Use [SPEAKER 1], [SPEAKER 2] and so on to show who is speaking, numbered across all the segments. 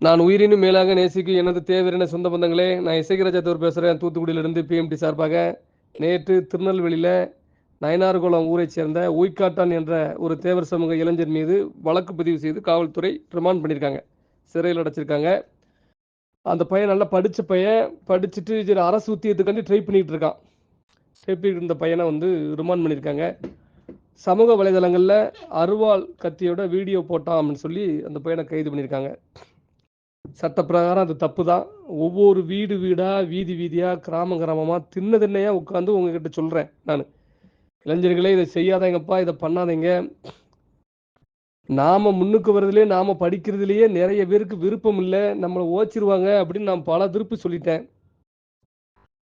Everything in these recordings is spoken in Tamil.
[SPEAKER 1] நான் உயிரினும் மேலாக நேசிக்கும் எனது தேவையான சொந்த பந்தங்களே நான் இசைகராஜத்தூர் பேசுகிறேன் தூத்துக்குடியிலிருந்து பிஎம்டி சார்பாக நேற்று திருநெல்வேலியில் நயனார்குளம் ஊரைச் சேர்ந்த உய்காட்டான் என்ற ஒரு தேவர் சமூக இளைஞர் மீது வழக்கு பதிவு செய்து காவல்துறை ரிமாண்ட் பண்ணியிருக்காங்க. சிறையில் அடைச்சிருக்காங்க. அந்த பையன் நல்லா படித்த பையன். படிச்சுட்டு சரி அரசு உத்தியத்துக்காண்டி ட்ரை பண்ணிகிட்டு இருக்கான். ட்ரை பண்ணிட்டு இருந்த பையனை வந்து ரிமாண்ட் பண்ணியிருக்காங்க. சமூக வலைதளங்களில் அருவாள் கத்தியோட வீடியோ போட்டான் அப்படின்னு சொல்லி அந்த பையனை கைது பண்ணியிருக்காங்க. சட்டப்பிரகாரம் அது தப்பு தான் ஒவ்வொரு வீடு வீடாக வீதி வீதியாக கிராம கிராமமாக தின்ன தின்னையாக உட்காந்து உங்ககிட்ட சொல்கிறேன் நான். இளைஞர்களே இதை செய்யாதீங்கப்பா இதை பண்ணாதீங்க. நாம் முன்னுக்கு வர்றதுலேயே நாம் படிக்கிறதுலையே நிறைய பேருக்கு விருப்பம் இல்லை. நம்மளை ஓச்சிருவாங்க அப்படின்னு நான் பல திருப்பி சொல்லிட்டேன்.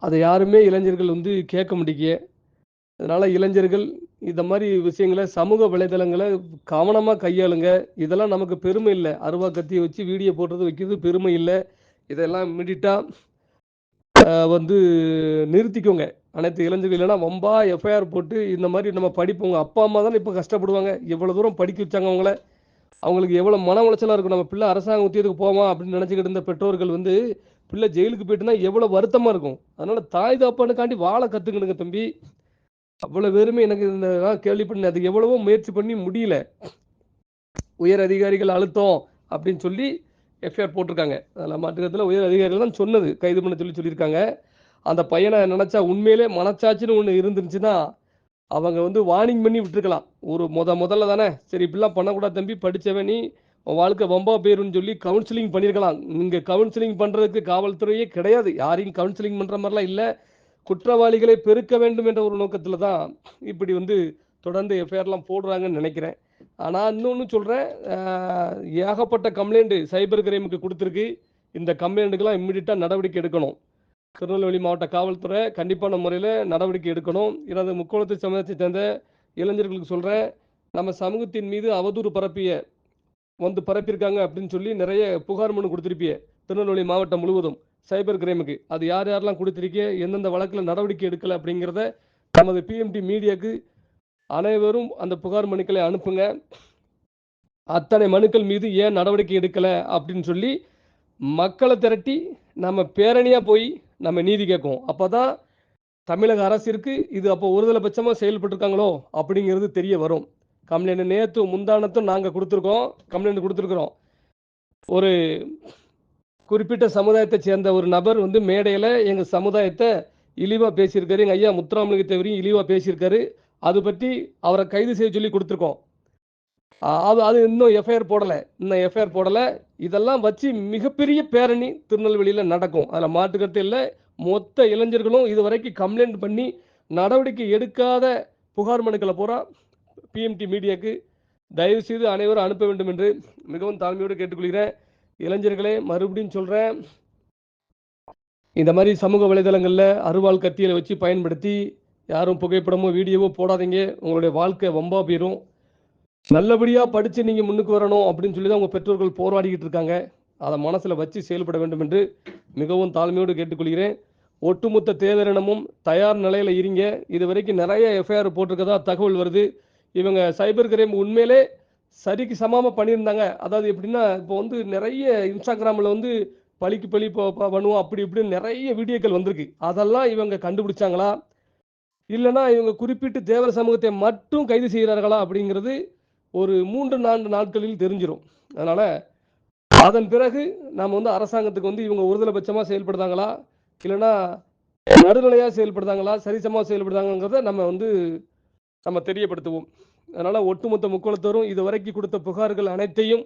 [SPEAKER 1] அதை யாருமே இளைஞர்கள் வந்து கேட்க முடிய அதனால் இளைஞர்கள் இந்த மாதிரி விஷயங்களை சமூக வலைதளங்களை கவனமாக கையாளுங்க. இதெல்லாம் நமக்கு பெருமை இல்லை. அருவா கத்தியை வச்சு வீடியோ போடுறது வைக்கிறது பெருமை இல்லை. இதெல்லாம் இமிடியட்டாக வந்து நிறுத்திக்கோங்க. அனைத்து இளைஞர்கள் இல்லைன்னா வம்பா எஃப்ஐஆர் போட்டு இந்த மாதிரி நம்ம படிப்போங்க அப்பா அம்மா தானே இப்போ கஷ்டப்படுவாங்க. எவ்வளோ தூரம் படிக்க வச்சாங்க அவங்கள. அவங்களுக்கு எவ்வளோ மன உளைச்சலாக இருக்கும். நம்ம பிள்ளை அரசாங்க உத்தியத்துக்கு போவோம் அப்படின்னு நினச்சிக்கிட்டு இருந்த பெற்றோர்கள் வந்து பிள்ளை ஜெயிலுக்கு போயிட்டுனா எவ்வளோ வருத்தமாக இருக்கும். அதனால் தாய் தாப்பானுக்காண்டி வாழை கற்றுக்கணுங்க தம்பி. அவ்வளோ வெறுமை எனக்கு இந்த கேள்வி பண்ணி அதுக்கு எவ்வளவோ முயற்சி பண்ணி முடியல. உயர் அதிகாரிகள் அழுத்தம் அப்படின்னு சொல்லி எஃப்ஐஆர் போட்டிருக்காங்க. அதில் மாற்றத்தில் உயர் அதிகாரிகள் தான் சொன்னது. கைது பண்ண சொல்லி சொல்லியிருக்காங்க. அந்த பையனை நினச்சா உண்மையிலே மனச்சாட்சின்னு ஒன்று இருந்துருச்சுன்னா அவங்க வந்து வார்னிங் பண்ணி விட்டுருக்கலாம். ஒரு முத முதல்ல தானே. சரி இப்படிலாம் பண்ணக்கூடாது தம்பி. படித்தவன் நீ உன் வாழ்க்கை வம்பா போயிருன்னு சொல்லி கவுன்சிலிங் பண்ணியிருக்கலாம் இங்கே கவுன்சிலிங் பண்ணுறதுக்கு காவல்துறையே கிடையாது. யாரையும் கவுன்சிலிங் பண்ணுற மாதிரிலாம் இல்லை. குற்றவாளிகளை பெருக்க வேண்டும் என்ற ஒரு நோக்கத்தில் தான் இப்படி வந்து தொடர்ந்து எஃப்ஐஆர்லாம் போடுறாங்கன்னு நினைக்கிறேன். ஆனால் இன்னொன்று சொல்கிறேன் ஏகப்பட்ட கம்ப்ளைண்ட்டு சைபர் கிரைமுக்கு கொடுத்துருக்கு. இந்த கம்ப்ளைண்ட்டுக்கெல்லாம் இம்மிடியட்டாக நடவடிக்கை எடுக்கணும். திருநெல்வேலி மாவட்ட காவல்துறை கண்டிப்பான முறையில் நடவடிக்கை எடுக்கணும். எனது முக்கோணத்தை சமூகத்தை சேர்ந்த இளைஞர்களுக்கு சொல்கிறேன் நம்ம சமூகத்தின் மீது அவதூறு பரப்பிய வந்து பரப்பியிருக்காங்க அப்படின்னு சொல்லி நிறைய புகார் மனு கொடுத்துருப்பிய திருநெல்வேலி மாவட்டம் முழுவதும். சைபர் கிரைமுக்கு. அது யார் யாரெல்லாம் கொடுத்துருக்கே எந்தெந்த வழக்கில் நடவடிக்கை எடுக்கலை அப்படிங்கிறத நமது பிஎம்டி மீடியாவுக்கு அனைவரும் அந்த புகார் மனுக்களை அனுப்புங்க. அத்தனை மனுக்கள் மீது ஏன் நடவடிக்கை எடுக்கலை அப்படின்னு சொல்லி மக்களை திரட்டி நம்ம பேரணியாக போய் நம்ம நீதி கேட்கும் அப்போ தான் தமிழக அரசிற்கு இது அப்போ ஒருதலை பட்சமாக செயல்பட்டுருக்காங்களோ அப்படிங்கிறது தெரிய வரும். கம்ப்ளைண்ட் நேற்று முந்தானத்தும் நாங்கள் கொடுத்துருக்கோம் கம்ப்ளைண்ட் கொடுத்துருக்குறோம். ஒரு குறிப்பிட்ட சமுதாயத்தை சேர்ந்த ஒரு நபர் வந்து மேடையில் எங்கள் சமுதாயத்தை இழிவாக பேசியிருக்காரு. எங்கள் ஐயா முத்துராமலிங்க தேவரையும் இழிவாக பேசியிருக்காரு. அது பற்றி அவரை கைது செய்ய சொல்லி கொடுத்துருக்கோம். அது அது இன்னும் எஃப்ஐஆர் போடலை. இன்னும் எஃப்ஐஆர் போடலை. இதெல்லாம் வச்சு மிகப்பெரிய பேரணி திருநெல்வேலியில் நடக்கும். அதில் மாட்டுக்கருத்து இல்லை. மொத்த இளைஞர்களும் இது வரைக்கும் கம்ப்ளைண்ட் பண்ணி நடவடிக்கை எடுக்காத புகார் மனுக்களை பூரா பிஎம்டி மீடியாவுக்கு தயவு செய்து அனைவரும் அனுப்ப வேண்டும் என்று மிகவும் தாழ்மையோடு கேட்டுக்கொள்கிறேன். இளைஞர்களே மறுபடியும் சொல்கிறேன் இந்த மாதிரி சமூக வலைதளங்களில் அருவாள் கத்தியலை வச்சு பயன்படுத்தி யாரும் புகைப்படமோ வீடியோவோ போடாதீங்க. உங்களுடைய வாழ்க்கை வம்பா போயிடும் நல்லபடியாக படித்து நீங்கள் முன்னுக்கு வரணும் அப்படின்னு சொல்லி தான் உங்கள் பெற்றோர்கள் போராடிக்கிட்டு இருக்காங்க. அதை மனசில் வச்சு செயல்பட வேண்டும் என்று மிகவும் தாழ்மையோடு கேட்டுக்கொள்கிறேன். ஒட்டுமொத்த தேவரினமும் தயார் நிலையில் இருங்க. இது வரைக்கும் நிறைய எஃப்ஐஆர் போட்டிருக்கதா தகவல் வருது. இவங்க சைபர் கிரைம் உண்மையிலே சரிக்கு சமமாக பண்ணியிருந்தாங்க. அதாவது எப்படின்னா இப்போ வந்து நிறைய இன்ஸ்டாகிராமில் வந்து பழிக்கு பழி பண்ணுவோம் அப்படி இப்படின்னு நிறைய வீடியோக்கள் வந்திருக்கு. அதெல்லாம் இவங்க கண்டுபிடிச்சாங்களா? இல்லைனா இவங்க குறிப்பிட்டு தேவர சமூகத்தை மட்டும் கைது செய்கிறார்களா அப்படிங்கிறது ஒரு மூன்று நான்கு நாட்களில் தெரிஞ்சிடும் அதனால் அதன் பிறகு நாம் வந்து அரசாங்கத்துக்கு வந்து இவங்க ஒருதலை பட்சமாக செயல்படுதாங்களா? இல்லைன்னா நடுநிலையாக செயல்படுதாங்களா? சரிசமாக செயல்படுதாங்கிறத நம்ம வந்து நம்ம தெரியப்படுத்துவோம். அதனால் ஒட்டுமொத்த முக்கோளத்தோரும் இதுவரைக்கு கொடுத்த புகார்கள் அனைத்தையும்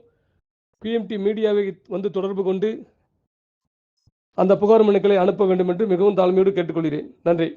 [SPEAKER 1] பிஎம்டி மீடியாவை வந்து தொடர்பு கொண்டு அந்த புகார் மனுக்களை அனுப்ப வேண்டும் என்று மிகவும் தாழ்மையோடு கேட்டுக்கொள்கிறேன். நன்றி.